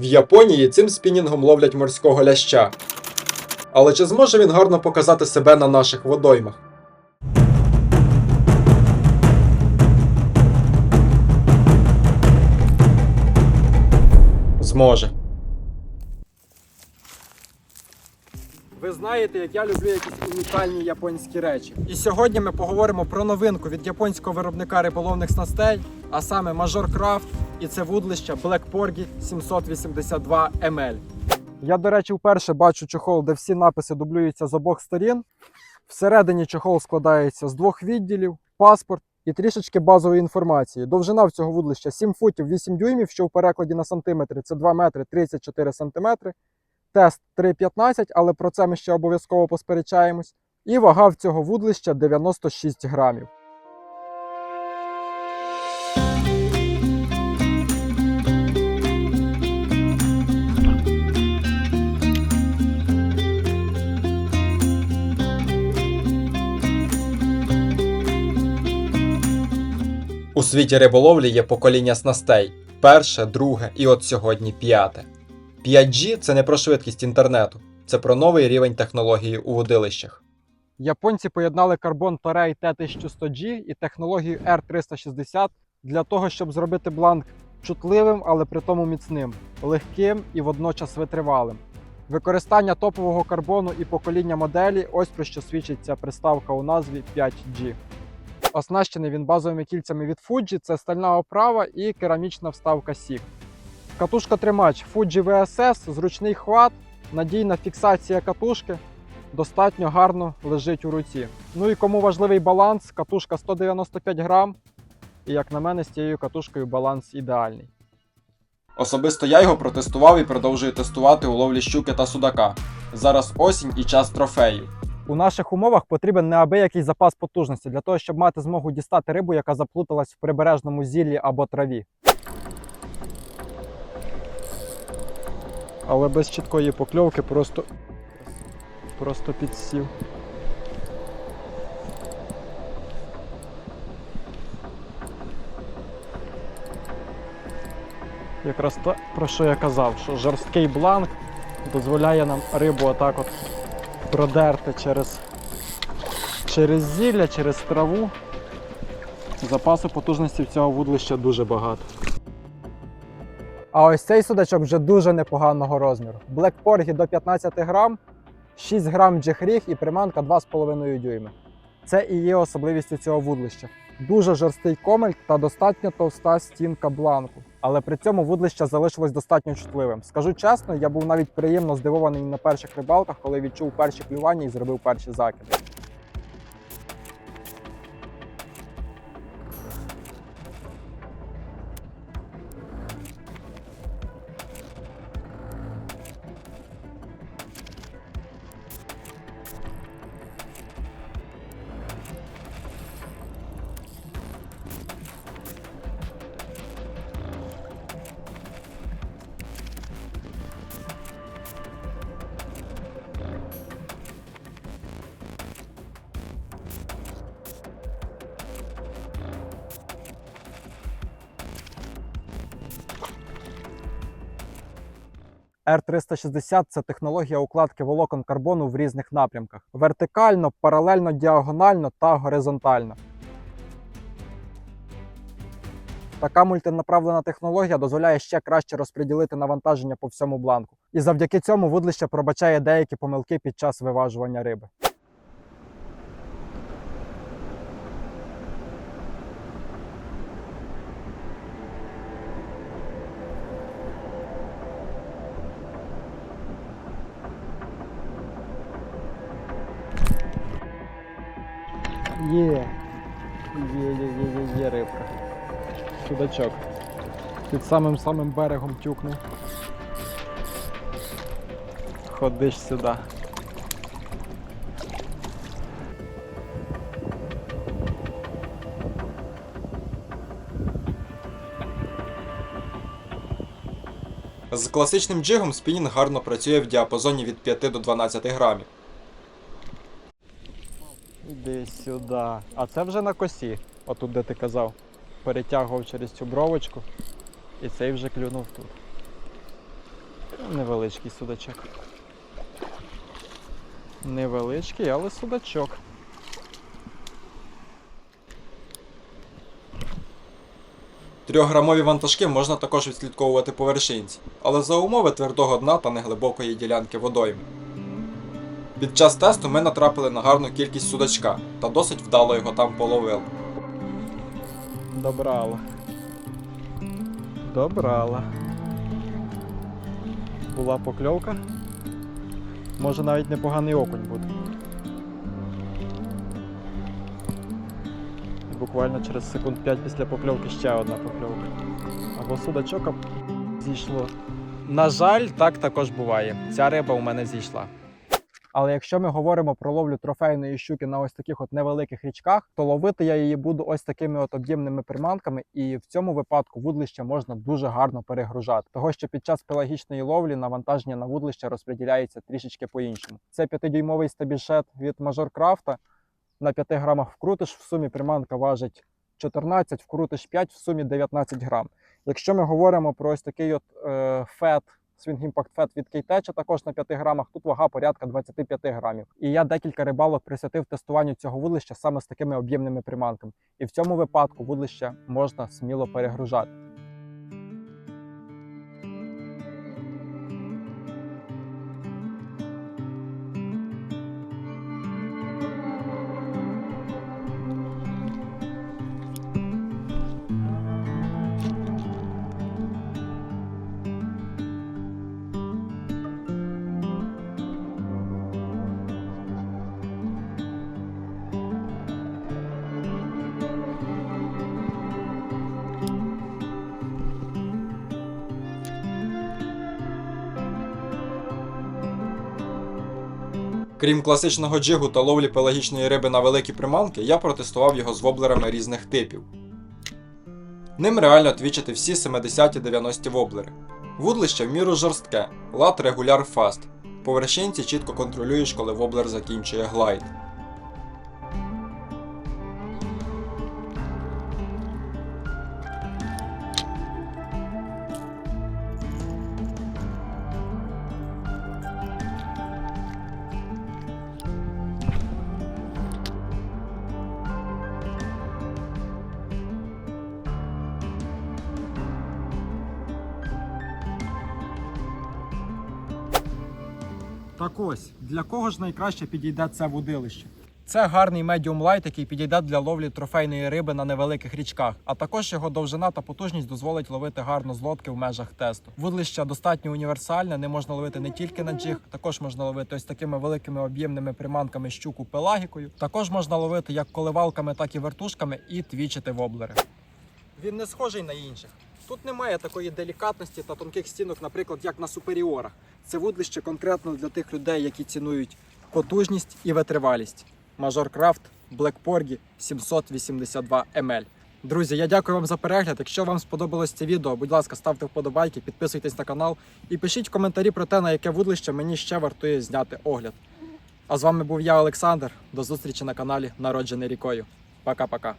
В Японії цим спінінгом ловлять морського ляща. Але чи зможе він гарно показати себе на наших водоймах? Зможе. Ви знаєте, як я люблю якісь унікальні японські речі. І сьогодні ми поговоримо про новинку від японського виробника риболовних снастей, а саме Major Craft, і це вудлище Black Porgy 782 ML. Я, до речі, вперше бачу чохол, де всі написи дублюються з обох сторін. Всередині чохол складається з двох відділів, паспорт і трішечки базової інформації. Довжина в цього вудлища 7 футів 8 дюймів, що в перекладі на сантиметри це 2 метри 34 сантиметри. Тест 3,15, але про це ми ще обов'язково посперечаємось. І вага в цього вудлища 96 грамів. У світі риболовлі є покоління снастей: перше, друге і от сьогодні п'яте. 5G це не про швидкість інтернету, це про новий рівень технології у водилищах. Японці поєднали карбон Toray T1100G і технологію R360 для того, щоб зробити бланк чутливим, але при тому міцним, легким і водночас витривалим. Використання топового карбону і покоління моделі ось про що свідчить ця приставка у назві 5G. Оснащений він базовими кільцями від Fuji, це стальна оправа і керамічна вставка SIG. Катушка тримач Fuji VSS, зручний хват, надійна фіксація катушки, достатньо гарно лежить у руці. Ну і кому важливий баланс, катушка 195 грам. І як на мене, з цією катушкою баланс ідеальний. Особисто я його протестував і продовжую тестувати у ловлі щуки та судака. Зараз осінь і час трофеїв. У наших умовах потрібен неабиякий запас потужності для того, щоб мати змогу дістати рибу, яка заплуталась в прибережному зіллі або траві. Але без чіткої покльовки просто, просто підсів. Якраз те, про що я казав, що жорсткий бланк дозволяє нам рибу отак от продерти через, через зілля, через траву. Запасу потужності в цього вудлища дуже багато. А ось цей судачок вже дуже непоганого розміру. Porgy до 15 грам, 6 грам джехріг і приманка 2,5 дюйми. Це і є особливістю цього вудлища. Дуже жорсткий комель та достатньо товста стінка бланку. Але при цьому вудлище залишилось достатньо чутливим. Скажу чесно, я був навіть приємно здивований на перших рибалках, коли відчув перші клювання і зробив перші закиди. R360 це технологія укладки волокон карбону в різних напрямках: вертикально, паралельно, діагонально та горизонтально. Така мультинаправлена технологія дозволяє ще краще розподілити навантаження по всьому бланку. І завдяки цьому вудлище пробачає деякі помилки під час виважування риби. Є. Є, є, є, є, є рибка. Судачок. Під самим самим берегом тюкнув. Ходиш сюди. З класичним джигом спінінг гарно працює в діапазоні від 5 до 12 грамів. Сюди. А це вже на косі, отут, де ти казав. Перетягував через цю бровочку і цей вже клюнув тут. Невеличкий судачок. Невеличкий, але судачок. Трьохграмові вантажки можна також відслідковувати по вершинці, але за умови твердого дна та неглибокої ділянки водойми. Під час тесту ми натрапили на гарну кількість судачка та досить вдало його там половили. Добрала. Добрала. Була покльовка. Може навіть непоганий окунь буде. Буквально через секунд 5 після покльовки ще одна покльовка. Або судачок зійшло. На жаль, так також буває. Ця риба у мене зійшла. Але якщо ми говоримо про ловлю трофейної щуки на ось таких от невеликих річках, то ловити я її буду ось такими от об'ємними приманками, і в цьому випадку вудлище можна дуже гарно перегружати. Того що під час пелагічної ловлі навантаження на вудлище розподіляється трішечки по-іншому. Це 5-дюймовий стабішет від Craft. На 5 грамах вкрутиш, в сумі приманка важить 14, вкрутиш 5, в сумі 19 грам. Якщо ми говоримо про ось такий от е, фет, Swing Impact Fat від Кейтеча, також на 5 грамах, тут вага порядка 25 грамів. І я декілька рибалок присвятив тестуванню цього вудлища саме з такими об'ємними приманками. І в цьому випадку вудлище можна сміло перегружати. Крім класичного джигу та ловлі пелагічної риби на великі приманки, я протестував його з воблерами різних типів. Ним реально твічити всі 70-90 воблери. Вудлище в міру жорстке, лад регуляр фаст. По вершинці чітко контролюєш, коли воблер закінчує глайд. Так ось, для кого ж найкраще підійде це водилище? Це гарний медіум лайт, який підійде для ловлі трофейної риби на невеликих річках, а також його довжина та потужність дозволить ловити гарно з лодки в межах тесту. Вудлище достатньо універсальне, не можна ловити не тільки на джиг, також можна ловити ось такими великими об'ємними приманками щуку пелагікою. Також можна ловити як коливалками, так і вертушками і твічити воблери. Він не схожий на інших. Тут немає такої делікатності та тонких стінок, наприклад, як на суперіорах. Це вудлище конкретно для тих людей, які цінують потужність і витривалість. Black Porgy 782 ml. Друзі, я дякую вам за перегляд. Якщо вам сподобалось це відео, будь ласка, ставте вподобайки, підписуйтесь на канал і пишіть коментарі про те, на яке вудлище мені ще вартує зняти огляд. А з вами був я, Олександр. До зустрічі на каналі Народжений рікою. Пока-пока.